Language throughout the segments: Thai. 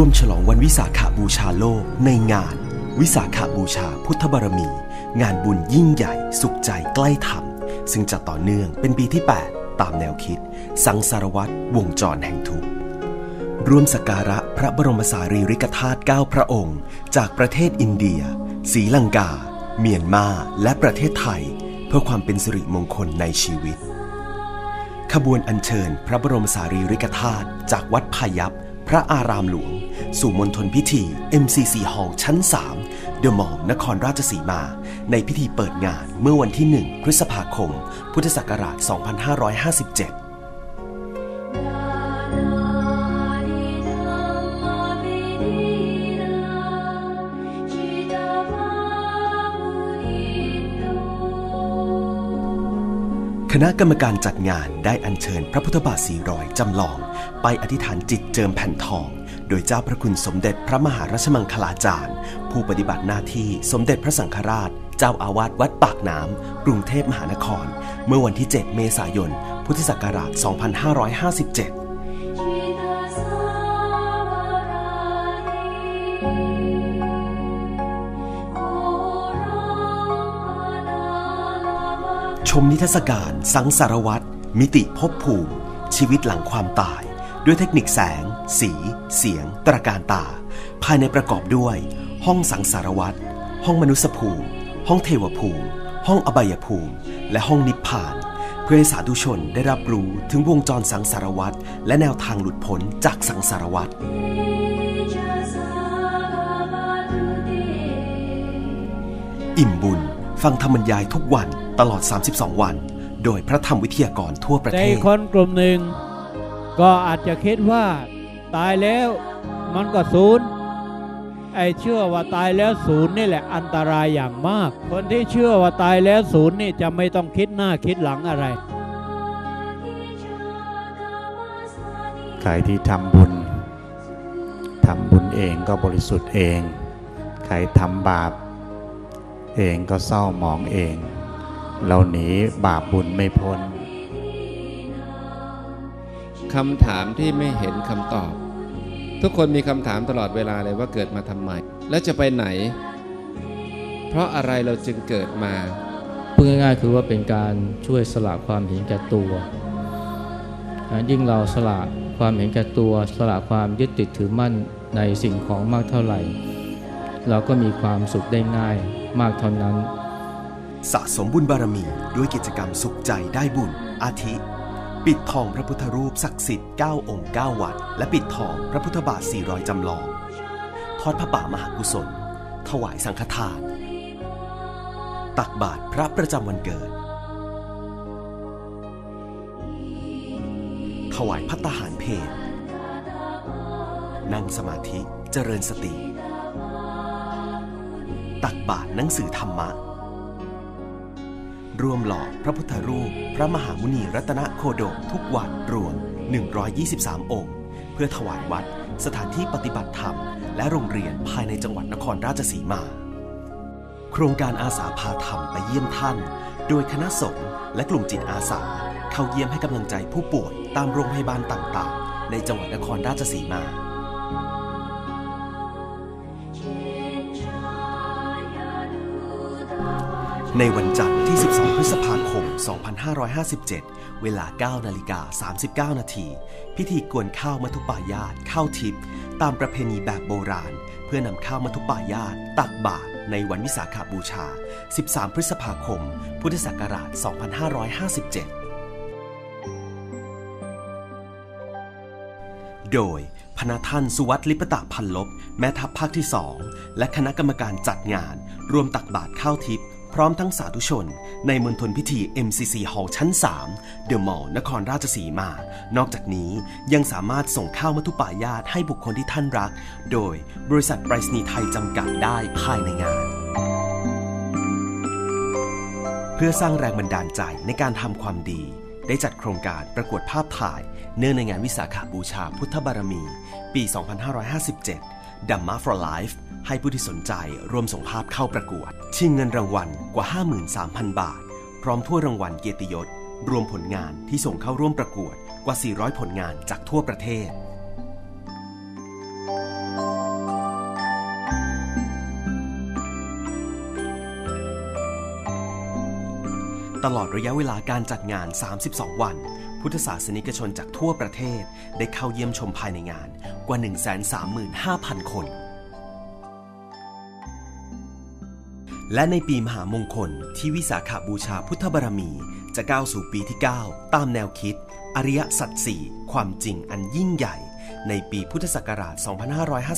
ร่วมฉลองวันวิสาขาบูชาโลกในงาน วิสาขาบูชาพุทธบารมี งานบุญยิ่งใหญ่สุขใจใกล้ธรรม ซึ่งจะต่อเนื่องเป็นปีที่ 8 ตามแนวคิด สังสารวัตรวงจรแห่งทุกข์ร่วมสักการะพระบรมสารีริกธาตุ9พระองค์ จากประเทศอินเดียศรีลังกา เมียนมา และประเทศไทย เพื่อความเป็นสิริมงคลในชีวิต ขบวนอัญเชิญพระบรมสารีริกธาตุจากวัดพายัพพระอารามหลวง สู่มณฑลพิธี MCC Hall ชั้น 3 เดอะมอลล์นครราชสีมา ในพิธีเปิดงานเมื่อวันที่ 1 พฤษภาคม พุทธศักราช 2557คณะกรรมการจัดงานได้อัญเชิญพระพุทธบาทสีรอยจำลอง ไปอธิษฐานจิตเจิมแผ่นทอง โดยเจ้าพระคุณสมเด็จพระมหาราชมังคลาจารย์ ผู้ปฏิบัติหน้าที่สมเด็จพระสังฆราช เจ้าอาวาสวัดปากน้ำ กรุงเทพมหานคร เมื่อวันที่ 7 เมษายน พุทธศักราช 2557ชมนิทรรศการสังสารวัตรมิติภพภูมิ ชีวิตหลังความตาย ด้วยเทคนิคแสง สี เสียง ตราการตา ภายในประกอบด้วย ห้องสังสารวัตรห้องมนุษยภูมิ ห้องเทวภูมิ ห้องอบายภูมิ และห้องนิพพาน เพื่อให้สาธุชนได้รับรู้ถึงวงจรสังสารวัตรและแนวทางหลุดพ้นจากสังสารวัตรอิ่มบุญ ฟังธรรมบรรยายทุกวันตลอด 32 วัน โดยพระธรรมวิทยากรทั่วประเทอีศกคนกลุ่มหนึ่ง ก็อาจจะคิดว่าตายแล้วมันก็ศูนย์ไอเชื่อว่าตายแล้วศูนย์นี่แหละอันตรายอย่างมาก คนที่เชื่อว่าตายแล้วศูนย์นี่จะไม่ต้องคิดหน้าคิดหลังอะไร ใครที่ทำบุญทำบุญเองก็บริสุทธิ์เอง ใครทำบาป เองก็เศร้าหมองเอง เราหนีบาปบุญไม่พ้น คำถามที่ไม่เห็นคำตอบ ทุกคนมีคำถามตลอดเวลาเลยว่าเกิดมาทำไม และจะไปไหน เพราะอะไรเราจึงเกิดมาพูดง่ายๆคือว่าเป็นการช่วยสละความเห็นแก่ตัวนะยิ่งเราสละความเห็นแก่ตัว สละความยึดติดถือมั่นในสิ่งของมากเท่าไหร่ เราก็มีความสุขได้ง่ายมากเท่านั้น สะสมบุญบารมีด้วยกิจกรรมสุขใจได้บุญอาทิ ปิดทองพระพุทธรูปศักดิ์สิทธิ์ 9 องค์ 9 วัด และปิดทองพระพุทธบาท 400 จำลอง ทอดพระป่ามหากุศล ถวายสังฆทาน ตักบาตรพระประจำวันเกิด ถวายพัตตาหารเพลนั่งสมาธิเจริญสติ ตักบาตรหนังสือธรรมะ รวมหล่อพระพุทธรูป พระมหามุนีรัตนโคดมทุกวัดรวม 123 องค์ เพื่อถวายวัด สถานที่ปฏิบัติธรรม และโรงเรียนภายในจังหวัดนครราชสีมา โครงการอาสาพาธรรมไปเยี่ยมท่าน โดยคณะสงฆ์และกลุ่มจิตอาสา เข้าเยี่ยมให้กำลังใจผู้ป่วยตามโรงพยาบาลต่างๆ ในจังหวัดนครราชสีมา ในวันจันทร์ที่ 12 พฤษภาคม 2557 เวลา 9 นาฬิกา 39 นาที พิธีกวนข้าวมัทุปายาตข้าวทิพย์ตามประเพณีแบบโบราณ เพื่อนำข้าวมัทุปายาตตักบาตรในวันวิสาขาบูชา 13 พฤษภาคม พุทธศักราช 2557 โดยพนาท่านสุวัตลิปตะพันลบ แม่ทัพภาคที่ 2 และคณะกรรมการจัดงาน รวมตักบาตรข้าวทิพย์พ ร้อมทั้งสาธุชน ในมณฑลพิธี MCC Hall ชั้น 3 เดอะมอลล์นครราชสีมา นอกจากนี้ยังสามารถส่งข้าวมัทุปายาตให้บุคคลที่ท่านรัก โดยบริษัทไปรษณีย์ไทยจำกัดได้ภายในงาน เพื่อสร้างแรงบันดาลใจในการทำความดี ได้จัดโครงการประกวดภาพถ่าย เนื่องในงานวิสาขาบูชาพุทธบารมี ปี 2557 d a m m a for Life ให้ผู้ที่สนใจร่วมส่งภาพเข้าประกวด ชิงเงินรางวัลกว่า 53,000 บาท พร้อมถ้วยรางวัลเกียรติยศ รวมผลงานที่ส่งเข้าร่วมประกวดกว่า 400 ผลงานจากทั่วประเทศ ตลอดระยะเวลาการจัดงาน 32 วัน พุทธศาสนิกชนจากทั่วประเทศได้เข้าเยี่ยมชมภายในงานกว่า 135,000 คน และในปีมหามงคลที่วิสาขาบูชาพุทธบารมี จะก้าวสู่ปีที่ 9 ตามแนวคิด อริยสัจสี่ความจริงอันยิ่งใหญ่ ในปีพุทธศักราช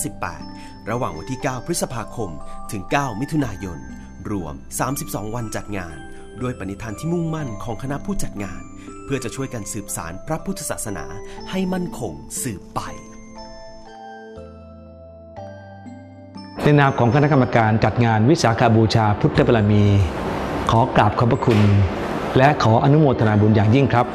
2558 ระหว่างวันที่ 9 พฤษภาคม ถึง 9 มิถุนายน รวม 32 วันจัดงาน ด้วยปณิธานที่มุ่งมั่นของคณะผู้จัดงาน พื่อจะช่วยกันสืบสารพระพุทธศาสนาให้มั่นคงสืบไปในนามของคณะกรรมการจัดงานวิสาขาบูชาพุทธบารมี ขอกราบขอบพระคุณ และขออนุโมทนาบุญอย่างยิ่งครับ